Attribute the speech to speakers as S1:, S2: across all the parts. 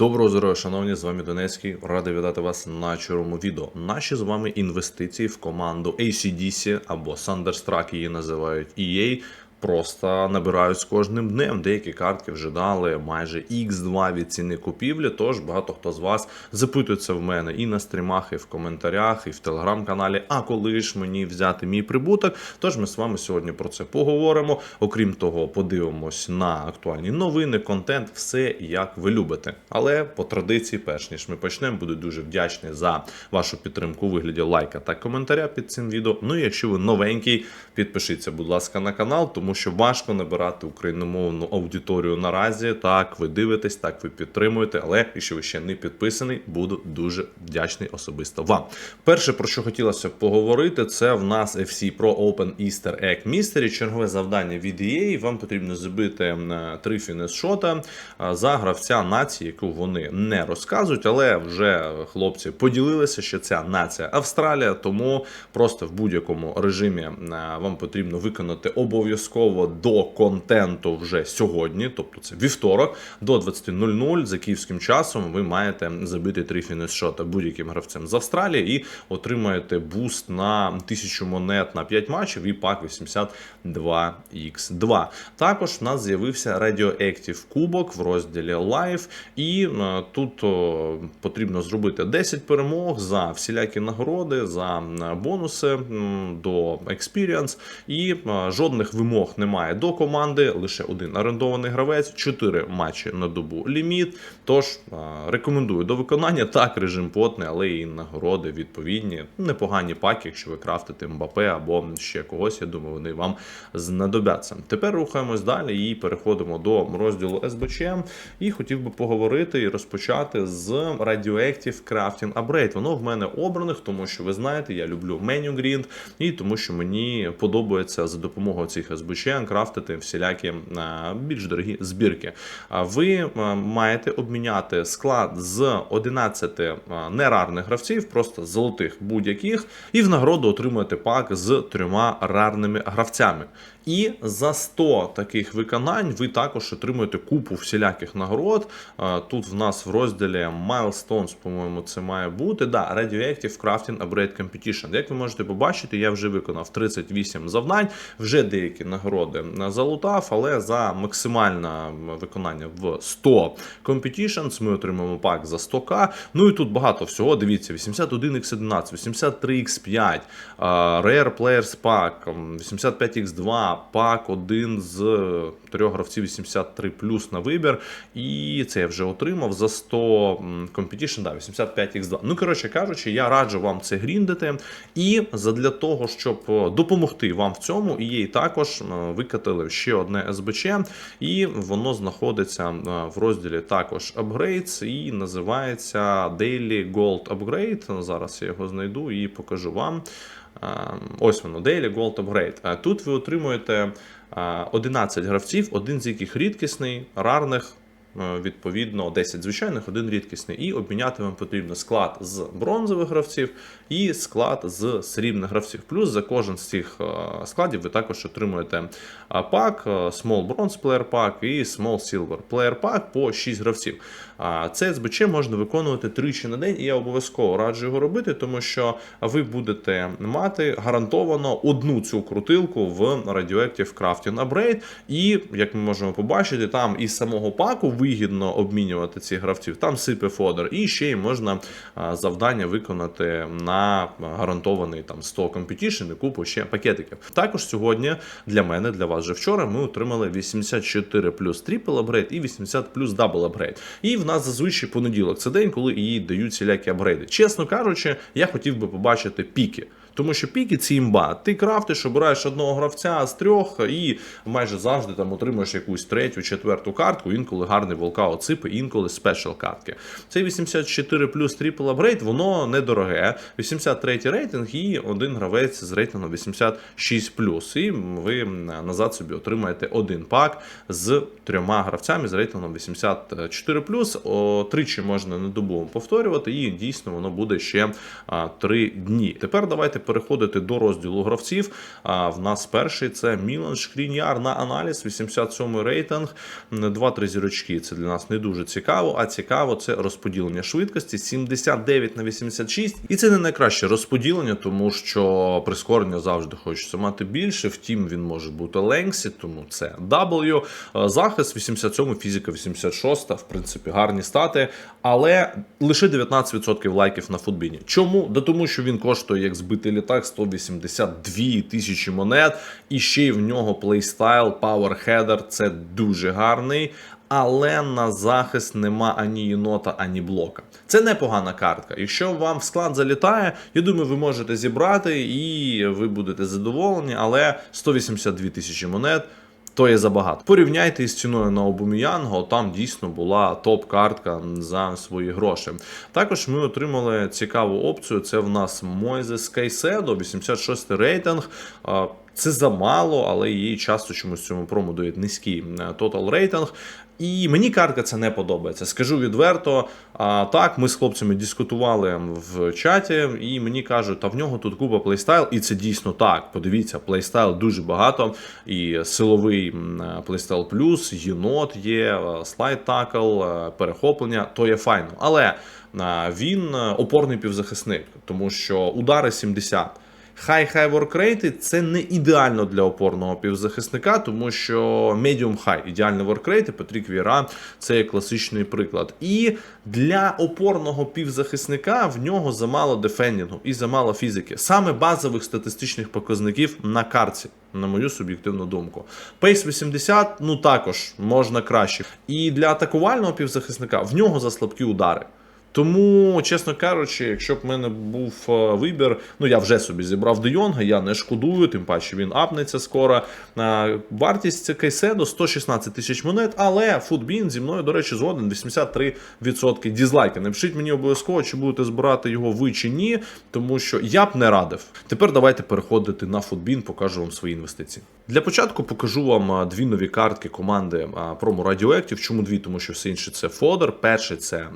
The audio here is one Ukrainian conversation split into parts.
S1: Доброго здоров'я, шановні, з вами Донецький. Радий вітати вас на чорному відео. Наші з вами інвестиції в команду ACDC або Thunderstruck її називають EA. Просто набирають з кожним днем. Деякі картки вже дали майже X2 від ціни купівлі. Тож багато хто з вас запитується в мене і на стрімах, і в коментарях, і в телеграм-каналі. А коли ж мені взяти мій прибуток? Тож ми з вами сьогодні про це поговоримо. Окрім того, подивимось на актуальні новини, контент, все як ви любите. Але по традиції, перш ніж ми почнемо, буду дуже вдячний за вашу підтримку у вигляді лайка та коментаря під цим відео. Ну і якщо ви новенький, підпишіться, будь ласка, на канал, тому що важко набирати україномовну аудиторію наразі. Так, ви дивитесь, так ви підтримуєте. Але якщо ви ще не підписаний, буду дуже вдячний особисто вам. Перше, про що хотілося поговорити, це в нас FC Pro Open Easter Egg Mystery. Чергове завдання від EA. Вам потрібно забити е, три фінес-шота е, за гравця нації, яку вони не розказують, але вже хлопці поділилися, що ця нація Австралія, тому просто в будь-якому режимі е, вам потрібно виконати обов'язково до контенту вже сьогодні, тобто це вівторок, до 20.00 за київським часом. Ви маєте забити три фінес-шота будь-яким гравцем з Австралії і отримаєте буст на 1000 монет на 5 матчів і пак 82x2. Також в нас з'явився Radioactive кубок в розділі Live, і е, тут потрібно зробити 10 перемог за всілякі нагороди, за е, бонуси до Experience, і е, жодних вимог немає до команди, лише один орендований гравець, 4 матчі на добу ліміт. Тож рекомендую до виконання так, режим потний, але і нагороди відповідні. Непогані паки, якщо ви крафтите Мбапе або ще когось. Я думаю, вони вам знадобляться. Тепер рухаємось далі і переходимо до розділу СБЧ. І хотів би поговорити і розпочати з Radioactive Crafting Upgrade. Воно в мене обраних, тому що ви знаєте, я люблю меню Grind, і тому що мені подобається за допомогою цих СБЧ крафтити всілякі е, більш дорогі збірки. Ви е, маєте обміняти склад з 11 е, нерарних гравців, просто золотих будь-яких, і в нагороду отримуєте пак з трьома рарними гравцями. І за 100 таких виконань ви також отримуєте купу всіляких нагород. Тут в нас в розділі Milestones, по-моєму, це має бути. Да, Radioactive Crafting Upgrade Competition. Як ви можете побачити, я вже виконав 38 завдань, вже деякі нагороди залутав, але за максимальне виконання в 100 competitions ми отримаємо пак за 100к. Ну і тут багато всього. Дивіться, 81x11, 83x5, е, Rare Players Pack, 85x2, пак один з трьох гравців 83 плюс на вибір. І це я вже отримав за 100 м, competition, да, 85x2. Ну, коротше кажучи, я раджу вам це гріндити. І задля того, щоб е, допомогти вам в цьому, EA також викатили ще одне СБЧ, і воно знаходиться е, в розділі також Upgrades і називається Daily Gold Upgrade. Зараз я його знайду і покажу вам. Е, Ось воно, Daily Gold Upgrade. Е, Тут ви отримуєте е, 11 гравців, один з яких рідкісний, рарних. Е, Відповідно, 10 звичайних, один рідкісний. І обміняти вам потрібно склад з бронзових гравців і склад з срібних гравців. Плюс за кожен з цих е, складів ви також отримуєте е, пак, Small Bronze Player Pack і Small Silver Player Pack по 6 гравців. А Це СБЧ можна виконувати тричі на день, і я обов'язково раджу його робити, тому що ви будете мати гарантовано одну цю крутилку в Radioactive Crafting Upgrade. І як ми можемо побачити, там із самого паку вигідно обмінювати цих гравців, там сипе фодер, і ще й можна завдання виконати на гарантований там 100 competition і купу ще пакетиків. Також сьогодні для мене, для вас вже вчора, ми отримали 84 плюс трипл апгрейд і 80 плюс дабл апгрейд. І в нас зазвичай понеділок це день, коли їй дають всілякі апгрейди. Чесно кажучи, я хотів би побачити піки. Тому що піки це імба. Ти крафтиш, обираєш одного гравця з трьох і майже завжди там отримуєш якусь третю, четверту картку, інколи гарний волкаут сипи, інколи спешл картки. Цей 84 плюс трипл апгрейд, воно недороге. 83 рейтинг і один гравець з рейтингом 86 плюс. І ви назад собі отримаєте один пак з трьома гравцями з рейтингом 84 плюс. Тричі можна на добу повторювати, і дійсно воно буде ще три дні. Тепер давайте переходити до розділу гравців. А в нас перший це Мілан Шкріньяр на аналіз, 87 рейтинг, 2-3 зірочки. Це для нас не дуже цікаво. А цікаво це розподілення швидкості 79 на 86. І це не найкраще розподілення, тому що прискорення завжди хочеться мати більше. Втім, він може бути ленгсі, тому це W. Е, Захист 87, фізика 86, в принципі, гарні стати, але лише 19% лайків на футбіні. Чому? Да тому, що він коштує як збитий літак 182 тисячі монет, і ще й в нього плейстайл, пауерхедер це дуже гарний. Але на захист нема ані єнота, ані блока. Це непогана картка. Якщо вам в склад залітає, я думаю, ви можете зібрати і ви будете задоволені, але 182 тисячі монет. То є забагато. Порівняйте із ціною на Обуміянго, там дійсно була топ-картка за свої гроші. Також ми отримали цікаву опцію. Це в нас Мойзес Кейседо, 86 рейтинг. Це замало, але її часто чомусь цьому прому дають низький тотал рейтинг. І мені картка це не подобається. Скажу відверто. А так, ми з хлопцями дискутували в чаті, і мені кажуть, та в нього тут купа плейстайл, і це дійсно так. Подивіться, плейстайл дуже багато. І силовий плейстайл плюс, єнот є, слайд такл, перехоплення, то є файно. Але він е, опорний півзахисник, тому що удари 70. High-high workrate це не ідеально для опорного півзахисника, тому що medium high ідеальний workrate, Патрік Віра це є класичний приклад. І для опорного півзахисника в нього замало дефендінгу і замало фізики, саме базових статистичних показників на карті. На мою суб'єктивну думку. Пейс 80, ну також можна краще. І для атакувального півзахисника в нього за слабкі удари. Тому, чесно кажучи, якщо б в мене був е, вибір, ну я вже собі зібрав Де Йонга, я не шкодую, тим паче він апнеться скоро. Е, Вартість Кейседо 116 тисяч монет, але футбін зі мною, до речі, згоден 83% дізлайки. Напишіть мені обов'язково, чи будете збирати його ви чи ні, тому що я б не радив. Тепер давайте переходити на футбін, покажу вам свої інвестиції. Для початку покажу вам е, дві нові картки команди Promo Radioactive. Чому дві? Тому що все інше це Фодор. Перший це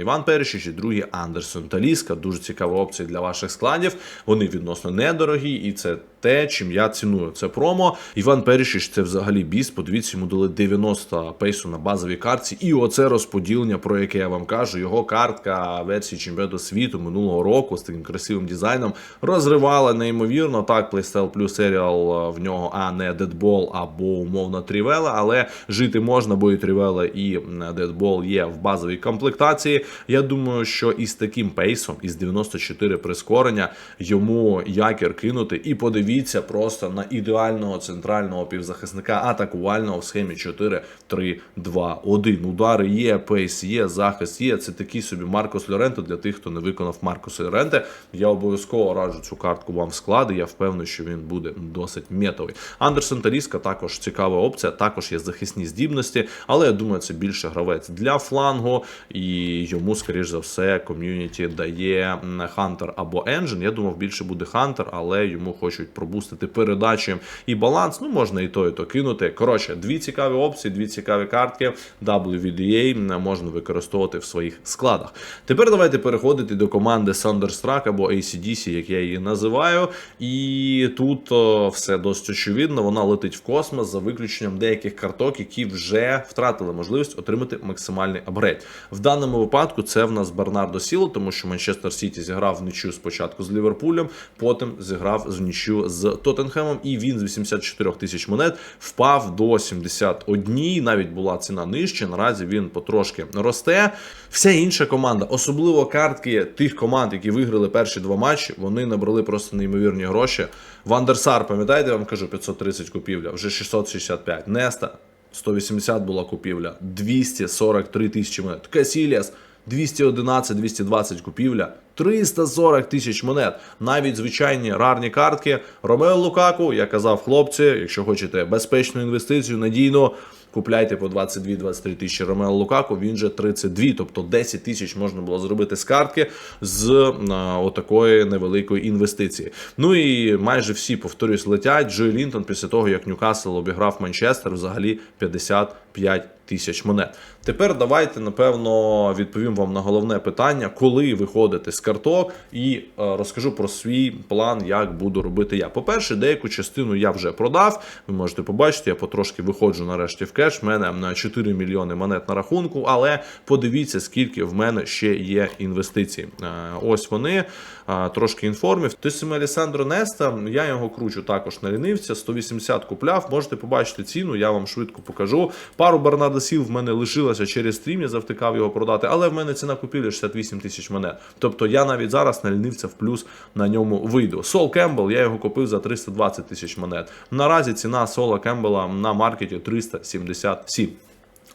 S1: Іван Першич і другий Андерсон Таліска. Дуже цікава опція для ваших складів. Вони відносно недорогі, і це те, чим я ціную. Це промо. Іван Першич це взагалі біс. Подивіться, йому дали 90 пейсу на базовій картці. І оце розподілення, про яке я вам кажу. Його картка версії чемпіонату світу минулого року з таким красивим дизайном розривала неймовірно. Так, PlayStyle Plus серіал в нього, а не Deadball або умовно Трівела, але жити можна, бо і Трівела, і Deadball є в базовій комплектації. Я думаю, що із таким пейсом, із 94 прискорення, йому якір кинути. І подивіться просто на ідеального центрального півзахисника атакувального в схемі 4, 3, 2, 1. Удари є, пейс є, захист є. Це такий собі Маркос Лоренто для тих, хто не виконав Маркоса Лоренте. Я обов'язково раджу цю картку вам в склади. Я впевнений, що він буде досить метовий. Андерсон Таліска також цікава опція, також є захисні здібності, але я думаю, це більше гравець для флангу, і йому, скоріш за все, ком'юніті дає Хантер або Engine. Я думав, більше буде Хантер, але йому хочуть пробустити передачі і баланс. Ну, можна і то, і то кинути. Коротше, дві цікаві опції, дві цікаві картки. WVDA можна використовувати в своїх складах. Тепер давайте переходити до команди Thunderstruck або ACDC, як я її називаю. І тут о, все досить очевидно. Вона летить в космос за виключенням деяких карток, які вже втратили можливість отримати максимальний апгрейд. В даному випадку це в нас Бернардо Сіло, тому що Манчестер Сіті зіграв в нічю спочатку з Ліверпулем, потім зіграв з нічю з Тоттенхемом, і він з 84 тисяч монет впав до 71. Навіть була ціна нижче. Наразі він потрошки росте. Вся інша команда, особливо картки тих команд, які виграли перші два матчі, вони набрали просто неймовірні гроші. Вандерсар, пам'ятаєте, я вам кажу, 530 купівля, вже 665. Неста 180 була купівля, 243 тисячі монет. Касіліас 211-220 купівля, 340 тисяч монет. Навіть звичайні рарні картки. Ромео Лукаку, я казав, хлопці, якщо хочете безпечну інвестицію, надійну. Купляйте по 22-23 тисячі Ромео Лукаку, він же 32, тобто 10 тисяч можна було зробити з картки з а, отакої невеликої інвестиції. Ну і майже всі, повторюсь, летять. Джой Лінтон після того, як Ньюкасл обіграв Манчестер, взагалі 55 тисяч монет. Тепер давайте, напевно, відповім вам на головне питання, коли виходити з карток і е, розкажу про свій план, як буду робити я. По-перше, деяку частину я вже продав. Ви можете побачити, я потрошки виходжу нарешті в кеш. В мене на 4 мільйони монет на рахунку, але подивіться, скільки в мене ще є інвестицій. Е, Ось вони. е, Трошки інформів. Той самий Алісандро Неста, я його кручу також на лінивця. 180 купляв. Можете побачити ціну, я вам швидко покажу. Пару Бернарда Сіл в мене лишилася через стрім, я завтикав його продати, але в мене ціна купівлі 68 тисяч монет. Тобто я навіть зараз на лінивця в плюс на ньому вийду. Сол Кембл, я його купив за 320 тисяч монет. Наразі ціна Сола Кембела на маркеті 377.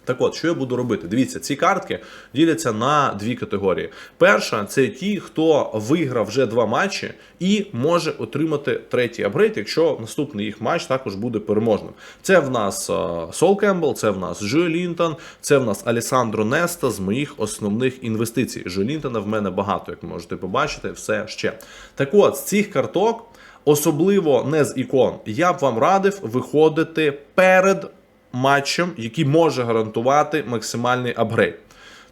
S1: Так от, що я буду робити? Дивіться, ці картки діляться на дві категорії. Перша це ті, хто виграв вже два матчі і може отримати третій апгрейд, якщо наступний їх матч також буде переможним. Це в нас е, Сол Кембл, це в нас Джо Лінтон, це в нас Алісандро Неста з моїх основних інвестицій. Джо Лінтона в мене багато, як можете побачити, все ще. Так от, з цих карток, особливо не з ікон, я б вам радив виходити перед матчем, який може гарантувати максимальний апгрейд.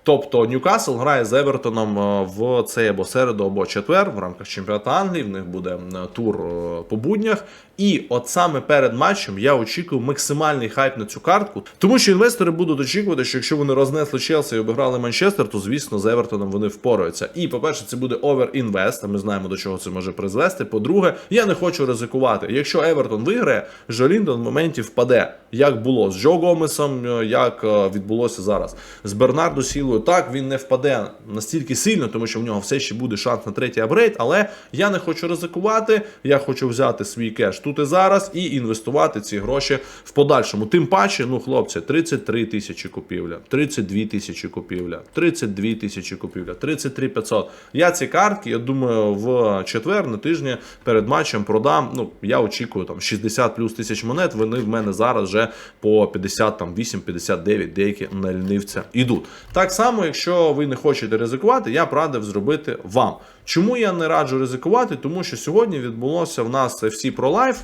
S1: Тобто Ньюкасл грає з Евертоном е, в цей або середу, або четвер в рамках чемпіонату Англії. В них буде тур е, по буднях. І от саме перед матчем я очікую максимальний хайп на цю картку, тому що інвестори будуть очікувати, що якщо вони рознесли Челсі і обіграли Манчестер, то звісно з Евертоном вони впораються. І по-перше, це буде овер-інвест, а ми знаємо до чого це може призвести. По-друге, я не хочу ризикувати. Якщо Евертон виграє, Жоліндон в моменті впаде, як було з Джо Гомесом, е, як е, відбулося зараз з Бернардо Сілою. Так він не впаде настільки сильно, тому що в нього все ще буде шанс на третій апгрейд, але я не хочу ризикувати. Я хочу взяти свій кеш тут і зараз і інвестувати ці гроші в подальшому. Тим паче, ну хлопці, 33 тисячі купівля, 32 тисячі купівля, 32 тисячі купівля, 33 500. Я ці картки, я думаю, в четвер на тижні перед матчем продам. Ну я очікую там 60 плюс тисяч монет. Вони в мене зараз вже по 58-59 деякі на лінивця йдуть. Так само, якщо ви не хочете ризикувати, я б радив зробити вам. Чому я не раджу ризикувати? Тому що сьогодні відбулося в нас всі про Life.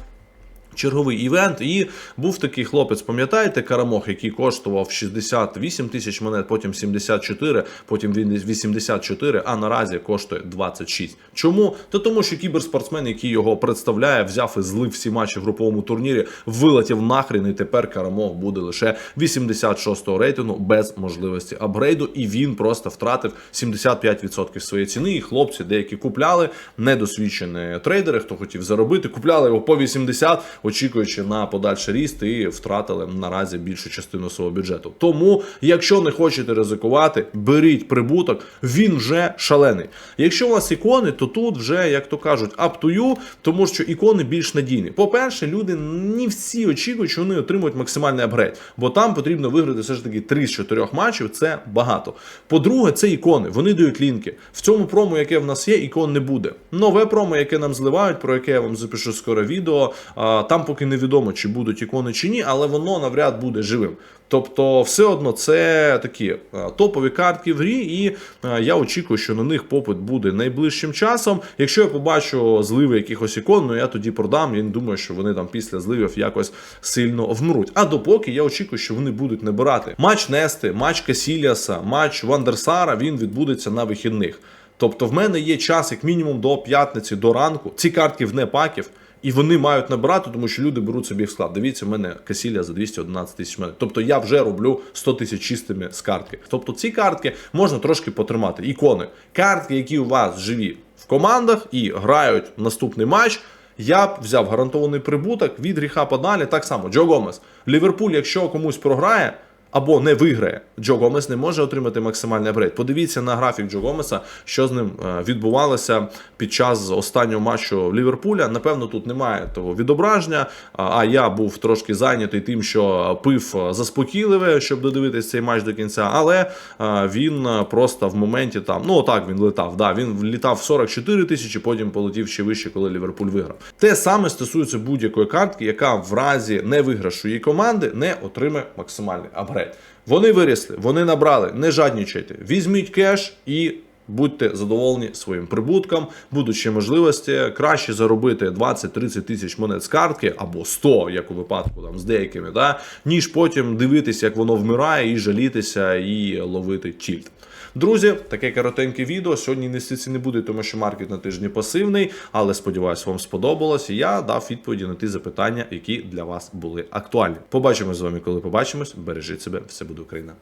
S1: Черговий івент, і був такий хлопець, пам'ятаєте, Карамох, який коштував 68 тисяч монет, потім 74, потім він 84, а наразі коштує 26. Чому? Та тому, що кіберспортсмен, який його представляє, взяв і злив всі матчі в груповому турнірі, вилетів нахрін, і тепер Карамох буде лише 86-го рейтингу без можливості апгрейду, і він просто втратив 75% своєї ціни. І хлопці деякі купляли, недосвідчені трейдери, хто хотів заробити, купляли його по 80, очікуючи на подальший ріст, і втратили наразі більшу частину свого бюджету. Тому, якщо не хочете ризикувати, беріть прибуток, він вже шалений. Якщо у вас ікони, то тут вже, як то кажуть, up to you, тому що ікони більш надійні. По-перше, люди не всі очікують, що вони отримують максимальний апгрейд, бо там потрібно виграти все ж таки 3 з 4 матчів. Це багато. По-друге, це ікони. Вони дають лінки. В цьому промо, яке в нас є, ікон не буде. Нове промо, яке нам зливають, про яке я вам запишу скоро відео. а, Там поки невідомо, чи будуть ікони чи ні, але воно навряд буде живим. Тобто, все одно це такі е, топові картки в грі, і е, я очікую, що на них попит буде найближчим часом. Якщо я побачу зливи якихось ікон, ну я тоді продам. Я не думаю, що вони там після зливів якось сильно вмруть. А допоки я очікую, що вони будуть набирати матч Нести, матч Касіліаса, матч Вандерсара. Він відбудеться на вихідних. Тобто, в мене є час, як мінімум, до п'ятниці, до ранку. Ці картки вне паків. І вони мають набирати, тому що люди беруть собі в склад. Дивіться, в мене Касілія за 211 тисяч монет. Тобто я вже роблю 100 тисяч чистими з картки. Тобто ці картки можна трошки потримати. Ікони, картки, які у вас живі в командах і грають наступний матч. Я б взяв гарантований прибуток від гріха подалі. Так само, Джо Гомес. Ліверпуль, якщо комусь програє. Або не виграє, Джо Гомес не може отримати максимальний апгрейд. Подивіться на графік Джо Гомеса, що з ним е, відбувалося під час останнього матчу Ліверпуля. Напевно, тут немає того відображення. а- я був трошки зайнятий тим, що пив е, заспокійливе, щоб додивитись цей матч до кінця. Але е, він просто в моменті там, ну отак він летав. Да, він літав в 44 тисячі, потім полетів ще вище, коли Ліверпуль виграв. Те саме стосується будь-якої картки, яка в разі невиграшу її команди не отримає максимальний апгрейд. Вони вирісли, вони набрали, не жаднічайте. Візьміть кеш і Будьте задоволені своїм прибутком, будуть ще можливості краще заробити 20-30 тисяч монет з картки або 100, як у випадку там з деякими, да, ніж потім дивитися, як воно вмирає, і жалітися, і ловити чільт. Друзі, таке коротеньке відео. Сьогодні інвестицій не буде, тому що маркет на тижні пасивний, але сподіваюся, вам сподобалось. Я дав відповіді на ті запитання, які для вас були актуальні. Побачимось з вами, коли побачимось. Бережіть себе, все буде Україна.